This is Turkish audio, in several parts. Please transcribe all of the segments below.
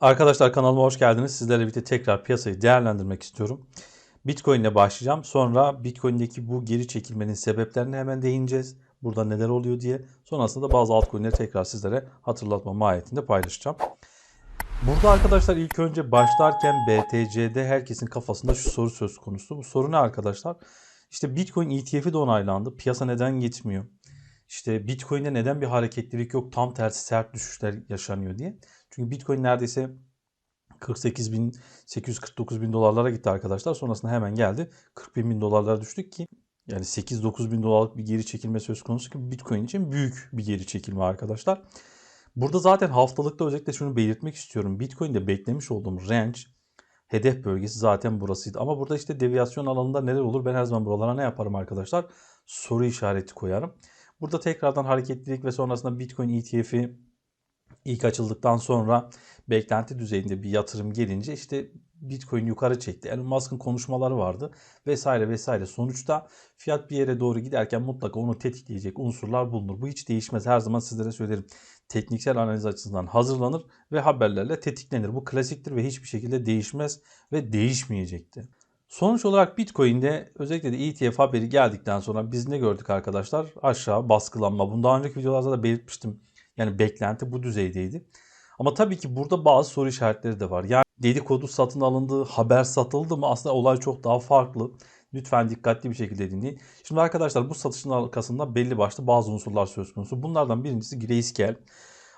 Arkadaşlar kanalıma hoş geldiniz. Sizlerle birlikte tekrar piyasayı değerlendirmek istiyorum. Bitcoin ile başlayacağım. Sonra Bitcoin'deki bu geri çekilmenin sebeplerine hemen değineceğiz. Burada neler oluyor diye. Sonrasında da bazı altcoin'leri tekrar sizlere hatırlatma mahiyetinde paylaşacağım. Burada arkadaşlar ilk önce başlarken BTC'de herkesin kafasında şu soru söz konusu. Bu soru ne arkadaşlar? İşte Bitcoin ETF'i de onaylandı. Piyasa neden gitmiyor? İşte Bitcoin'de neden bir hareketlilik yok? Tam tersi sert düşüşler yaşanıyor diye. Çünkü Bitcoin neredeyse 48 bin 849 bin dolarlara gitti arkadaşlar. Sonrasında hemen geldi 41 bin dolarlara düştük ki yani 8-9 bin dolarlık bir geri çekilme söz konusu ki Bitcoin için büyük bir geri çekilme arkadaşlar. Burada zaten haftalıkta özellikle şunu belirtmek istiyorum. Bitcoin'de beklemiş olduğum range hedef bölgesi zaten burasıydı. Ama burada işte deviyasyon alanında neler olur ben her zaman buralara ne yaparım arkadaşlar? Soru işareti koyarım. Burada tekrardan hareketlilik ve sonrasında Bitcoin ETF'i ilk açıldıktan sonra beklenti düzeyinde bir yatırım gelince işte Bitcoin yukarı çekti. Elon Musk'ın konuşmaları vardı vesaire vesaire. Sonuçta fiyat bir yere doğru giderken mutlaka onu tetikleyecek unsurlar bulunur. Bu hiç değişmez. Her zaman sizlere söylerim. Tekniksel analiz açısından hazırlanır ve haberlerle tetiklenir. Bu klasiktir ve hiçbir şekilde değişmez ve değişmeyecekti. Sonuç olarak Bitcoin'de özellikle de ETF haberi geldikten sonra biz ne gördük arkadaşlar? Aşağı baskılanma. Bunu daha önceki videolarda da belirtmiştim. Yani beklenti bu düzeydeydi. Ama tabii ki burada bazı soru işaretleri de var. Yani dedikodu satın alındı, haber satıldı mı? Aslında olay çok daha farklı. Lütfen dikkatli bir şekilde dinleyin. Şimdi arkadaşlar bu satışın arkasında belli başlı bazı unsurlar söz konusu. Bunlardan birincisi Grayscale.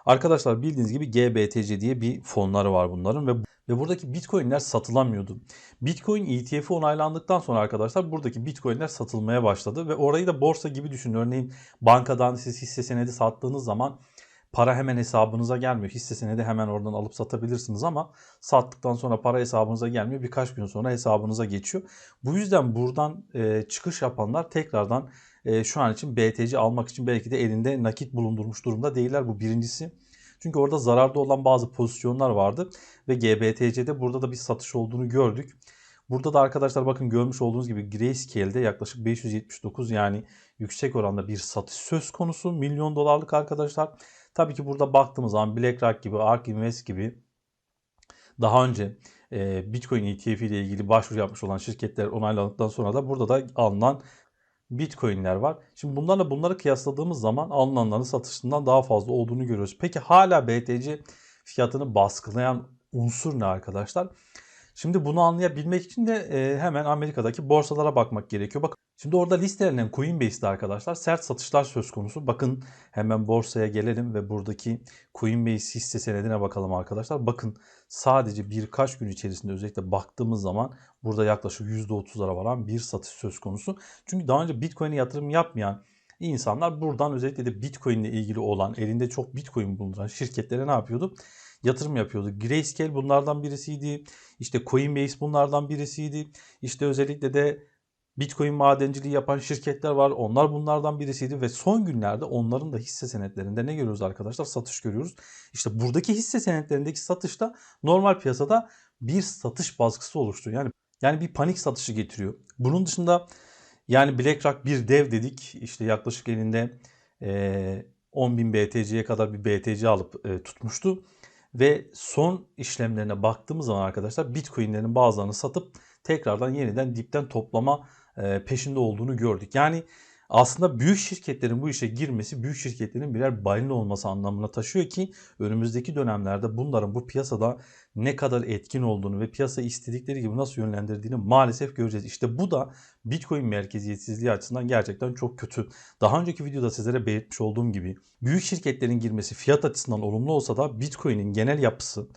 Arkadaşlar bildiğiniz gibi GBTC diye bir fonları var bunların ve ve buradaki bitcoinler satılamıyordu. Bitcoin ETF'i onaylandıktan sonra arkadaşlar buradaki bitcoinler satılmaya başladı ve orayı da borsa gibi düşünün. Örneğin bankadan siz hisse senedi sattığınız zaman para hemen hesabınıza gelmiyor. Hisse senedi hemen oradan alıp satabilirsiniz ama sattıktan sonra para hesabınıza gelmiyor. Birkaç gün sonra hesabınıza geçiyor. Bu yüzden buradan e, çıkış yapanlar tekrardan e, şu an için BTC almak için belki de elinde nakit bulundurmuş durumda değiller. Bu birincisi. Çünkü orada zararda olan bazı pozisyonlar vardı ve GBTC'de burada da bir satış olduğunu gördük. Burada da arkadaşlar bakın görmüş olduğunuz gibi Grayscale'de yaklaşık 579 yani yüksek oranda bir satış söz konusu. Milyon dolarlık arkadaşlar. Tabii ki burada baktığımız zaman BlackRock gibi, ARK Invest gibi daha önce e, Bitcoin ETF ile ilgili başvuru yapmış olan şirketler onaylandıktan sonra da burada da alınan Bitcoin'ler var. Şimdi bunlarla bunları kıyasladığımız zaman alınanların satışından daha fazla olduğunu görüyoruz. Peki hala BTC fiyatını baskılayan unsur ne arkadaşlar? Şimdi bunu anlayabilmek için de e, hemen Amerika'daki borsalara bakmak gerekiyor. Bakın Şimdi orada listelenen Coinbase'de arkadaşlar sert satışlar söz konusu. Bakın hemen borsaya gelelim ve buradaki Coinbase hisse senedine bakalım arkadaşlar. Bakın sadece birkaç gün içerisinde özellikle baktığımız zaman burada yaklaşık %30'lara varan bir satış söz konusu. Çünkü daha önce Bitcoin'e yatırım yapmayan insanlar buradan özellikle de Bitcoin ile ilgili olan elinde çok Bitcoin bulunduran şirketlere ne yapıyordu? Yatırım yapıyordu. Grayscale bunlardan birisiydi. İşte Coinbase bunlardan birisiydi. İşte özellikle de Bitcoin madenciliği yapan şirketler var. Onlar bunlardan birisiydi ve son günlerde onların da hisse senetlerinde ne görüyoruz arkadaşlar? Satış görüyoruz. İşte buradaki hisse senetlerindeki satışta normal piyasada bir satış baskısı oluştu. Yani yani bir panik satışı getiriyor. Bunun dışında yani BlackRock bir dev dedik. İşte yaklaşık elinde e, 10.000 BTC'ye kadar bir BTC alıp tutmuştu. Ve son işlemlerine baktığımız zaman arkadaşlar Bitcoin'lerin bazılarını satıp tekrardan yeniden dipten toplama peşinde olduğunu gördük. Yani aslında büyük şirketlerin bu işe girmesi büyük şirketlerin birer balina olması anlamına taşıyor ki önümüzdeki dönemlerde bunların bu piyasada ne kadar etkin olduğunu ve piyasa istedikleri gibi nasıl yönlendirdiğini maalesef göreceğiz. İşte bu da Bitcoin merkeziyetsizliği açısından gerçekten çok kötü. Daha önceki videoda sizlere belirtmiş olduğum gibi büyük şirketlerin girmesi fiyat açısından olumlu olsa da Bitcoin'in genel yapısı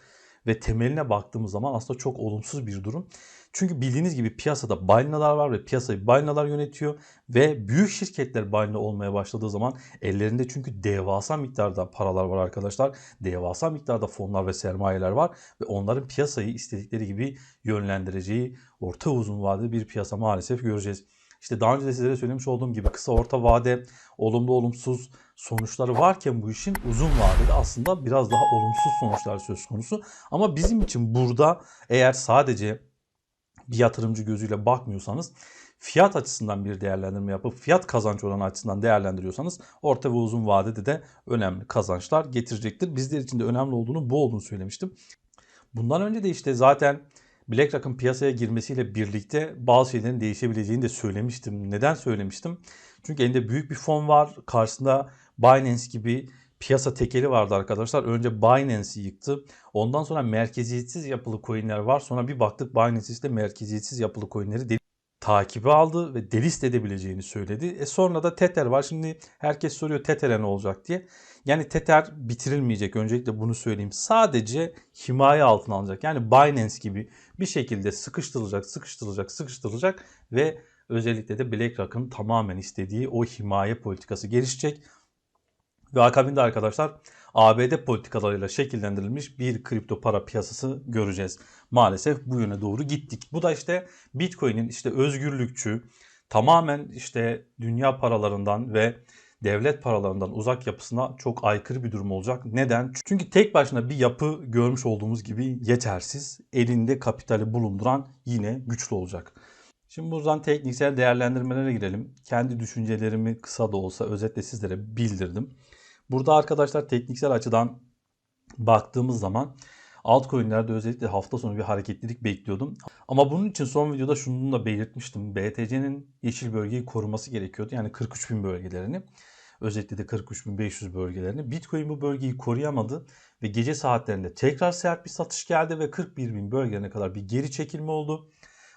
ve temeline baktığımız zaman aslında çok olumsuz bir durum. Çünkü bildiğiniz gibi piyasada balinalar var ve piyasayı balinalar yönetiyor ve büyük şirketler balina olmaya başladığı zaman ellerinde çünkü devasa miktarda paralar var arkadaşlar. Devasa miktarda fonlar ve sermayeler var ve onların piyasayı istedikleri gibi yönlendireceği orta uzun vadeli bir piyasa maalesef göreceğiz. İşte daha önce de sizlere söylemiş olduğum gibi kısa orta vade olumlu olumsuz sonuçları varken bu işin uzun vadede aslında biraz daha olumsuz sonuçlar söz konusu. Ama bizim için burada eğer sadece bir yatırımcı gözüyle bakmıyorsanız fiyat açısından bir değerlendirme yapıp fiyat kazanç oranı açısından değerlendiriyorsanız orta ve uzun vadede de önemli kazançlar getirecektir. Bizler için de önemli olduğunu bu olduğunu söylemiştim. Bundan önce de işte zaten BlackRock'ın piyasaya girmesiyle birlikte bazı şeylerin değişebileceğini de söylemiştim. Neden söylemiştim? Çünkü elinde büyük bir fon var. Karşısında Binance gibi piyasa tekeli vardı arkadaşlar. Önce Binance'i yıktı. Ondan sonra merkeziyetsiz yapılı coinler var. Sonra bir baktık Binance işte merkeziyetsiz yapılı coinleri de takibi aldı ve delist edebileceğini söyledi. E sonra da Tether var. Şimdi herkes soruyor Tether'e ne olacak diye. Yani Tether bitirilmeyecek. Öncelikle bunu söyleyeyim. Sadece himaye altına alınacak. Yani Binance gibi bir şekilde sıkıştırılacak, sıkıştırılacak, sıkıştırılacak ve özellikle de BlackRock'ın tamamen istediği o himaye politikası gelişecek. Ve akabinde arkadaşlar ABD politikalarıyla şekillendirilmiş bir kripto para piyasası göreceğiz. Maalesef bu yöne doğru gittik. Bu da işte Bitcoin'in işte özgürlükçü, tamamen işte dünya paralarından ve devlet paralarından uzak yapısına çok aykırı bir durum olacak. Neden? Çünkü tek başına bir yapı görmüş olduğumuz gibi yetersiz. Elinde kapitali bulunduran yine güçlü olacak. Şimdi buradan tekniksel değerlendirmelere girelim. Kendi düşüncelerimi kısa da olsa özetle sizlere bildirdim. Burada arkadaşlar tekniksel açıdan baktığımız zaman altcoin'lerde özellikle hafta sonu bir hareketlilik bekliyordum. Ama bunun için son videoda şunu da belirtmiştim. BTC'nin yeşil bölgeyi koruması gerekiyordu. Yani 43.000 bölgelerini. Özellikle de 43.500 bölgelerini. Bitcoin bu bölgeyi koruyamadı ve gece saatlerinde tekrar sert bir satış geldi ve 41.000 bölgelerine kadar bir geri çekilme oldu.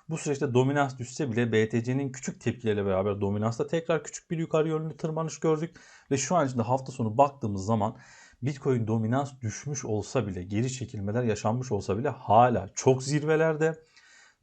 Bu süreçte dominans düşse bile BTC'nin küçük tepkileriyle beraber dominansta tekrar küçük bir yukarı yönlü tırmanış gördük. Ve şu an içinde hafta sonu baktığımız zaman Bitcoin dominans düşmüş olsa bile, geri çekilmeler yaşanmış olsa bile hala çok zirvelerde.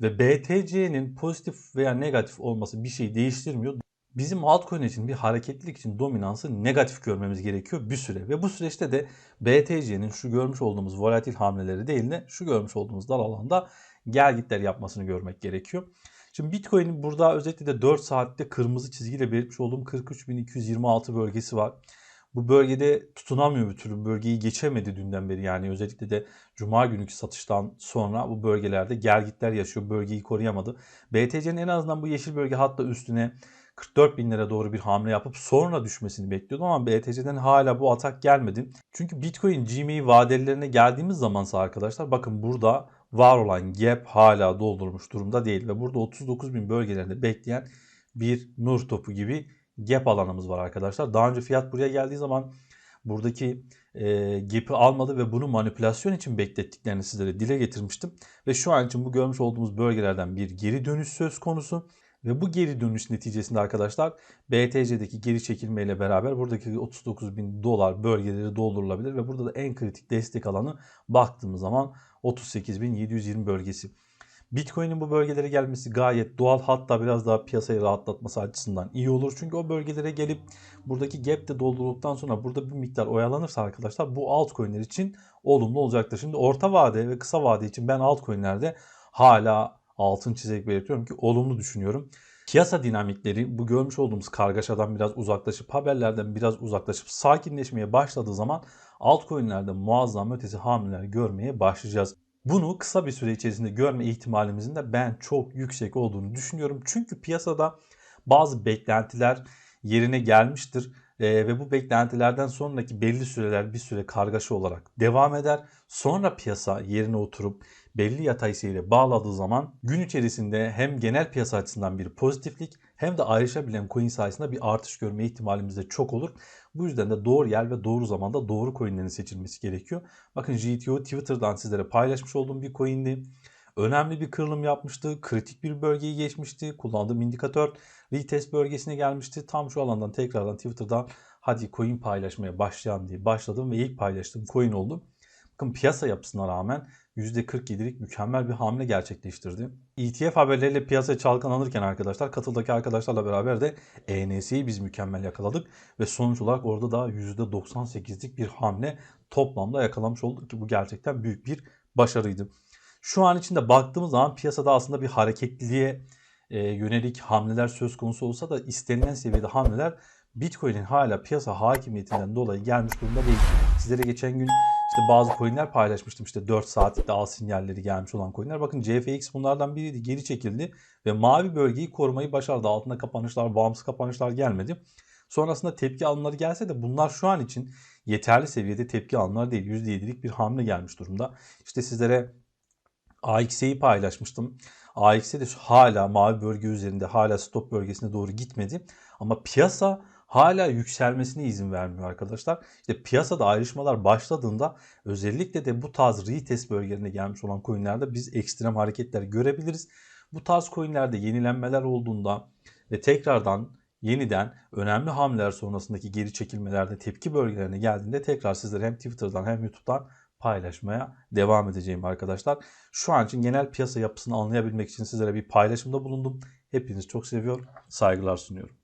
Ve BTC'nin pozitif veya negatif olması bir şey değiştirmiyor. Bizim altcoin için bir hareketlilik için dominansı negatif görmemiz gerekiyor bir süre. Ve bu süreçte de BTC'nin şu görmüş olduğumuz volatil hamleleri değil de şu görmüş olduğumuz dar alanda gel gitler yapmasını görmek gerekiyor. Şimdi Bitcoin'in burada özellikle de 4 saatte kırmızı çizgiyle belirtmiş olduğum 43.226 bölgesi var. Bu bölgede tutunamıyor bir türlü. Bölgeyi geçemedi dünden beri. Yani özellikle de Cuma günkü satıştan sonra bu bölgelerde gelgitler yaşıyor. Bölgeyi koruyamadı. BTC'nin en azından bu yeşil bölge hatta üstüne 44 binlere doğru bir hamle yapıp sonra düşmesini bekliyordum ama BTC'den hala bu atak gelmedi. Çünkü Bitcoin GME vadelilerine geldiğimiz zamansa arkadaşlar bakın burada var olan gap hala doldurmuş durumda değil ve burada 39 bin bölgelerinde bekleyen bir nur topu gibi gap alanımız var arkadaşlar. Daha önce fiyat buraya geldiği zaman buradaki e, gap'i almadı ve bunu manipülasyon için beklettiklerini sizlere dile getirmiştim. Ve şu an için bu görmüş olduğumuz bölgelerden bir geri dönüş söz konusu. Ve bu geri dönüş neticesinde arkadaşlar BTC'deki geri çekilmeyle beraber buradaki 39 bin dolar bölgeleri doldurulabilir ve burada da en kritik destek alanı baktığımız zaman 38.720 bölgesi. Bitcoin'in bu bölgelere gelmesi gayet doğal hatta biraz daha piyasayı rahatlatması açısından iyi olur. Çünkü o bölgelere gelip buradaki gap de doldurulduktan sonra burada bir miktar oyalanırsa arkadaşlar bu altcoin'ler için olumlu olacaktır. Şimdi orta vade ve kısa vade için ben altcoin'lerde hala altın çizerek belirtiyorum ki olumlu düşünüyorum. Piyasa dinamikleri bu görmüş olduğumuz kargaşadan biraz uzaklaşıp haberlerden biraz uzaklaşıp sakinleşmeye başladığı zaman altcoin'lerde muazzam ötesi hamleler görmeye başlayacağız. Bunu kısa bir süre içerisinde görme ihtimalimizin de ben çok yüksek olduğunu düşünüyorum. Çünkü piyasada bazı beklentiler yerine gelmiştir e, ve bu beklentilerden sonraki belli süreler bir süre kargaşa olarak devam eder. Sonra piyasa yerine oturup belli yatay seyre bağladığı zaman gün içerisinde hem genel piyasa açısından bir pozitiflik hem de ayrışabilen coin sayesinde bir artış görme ihtimalimiz de çok olur. Bu yüzden de doğru yer ve doğru zamanda doğru coinlerin seçilmesi gerekiyor. Bakın GTO Twitter'dan sizlere paylaşmış olduğum bir coindi. Önemli bir kırılım yapmıştı. Kritik bir bölgeyi geçmişti. Kullandığım indikatör retest bölgesine gelmişti. Tam şu alandan tekrardan Twitter'dan hadi coin paylaşmaya başlayalım diye başladım ve ilk paylaştığım coin oldu. Bakın piyasa yapısına rağmen %47'lik mükemmel bir hamle gerçekleştirdi. ETF haberleriyle piyasaya çalkalanırken arkadaşlar katıldaki arkadaşlarla beraber de ENS'yi biz mükemmel yakaladık ve sonuç olarak orada da %98'lik bir hamle toplamda yakalamış olduk ki bu gerçekten büyük bir başarıydı. Şu an içinde baktığımız zaman piyasada aslında bir hareketliliğe e, yönelik hamleler söz konusu olsa da istenilen seviyede hamleler Bitcoin'in hala piyasa hakimiyetinden dolayı gelmiş durumda değil. Sizlere geçen gün işte bazı coinler paylaşmıştım işte 4 saatlikte al sinyalleri gelmiş olan coinler. Bakın CFX bunlardan biriydi geri çekildi ve mavi bölgeyi korumayı başardı. Altında kapanışlar, bağımsız kapanışlar gelmedi. Sonrasında tepki alımları gelse de bunlar şu an için yeterli seviyede tepki alımlar değil. %7'lik bir hamle gelmiş durumda. İşte sizlere AX'yi paylaşmıştım. AX'e de hala mavi bölge üzerinde hala stop bölgesine doğru gitmedi. Ama piyasa hala yükselmesine izin vermiyor arkadaşlar. İşte piyasada ayrışmalar başladığında özellikle de bu tarz retest bölgelerine gelmiş olan coinlerde biz ekstrem hareketler görebiliriz. Bu tarz coinlerde yenilenmeler olduğunda ve tekrardan yeniden önemli hamleler sonrasındaki geri çekilmelerde tepki bölgelerine geldiğinde tekrar sizlere hem Twitter'dan hem YouTube'dan paylaşmaya devam edeceğim arkadaşlar. Şu an için genel piyasa yapısını anlayabilmek için sizlere bir paylaşımda bulundum. Hepinizi çok seviyor, saygılar sunuyorum.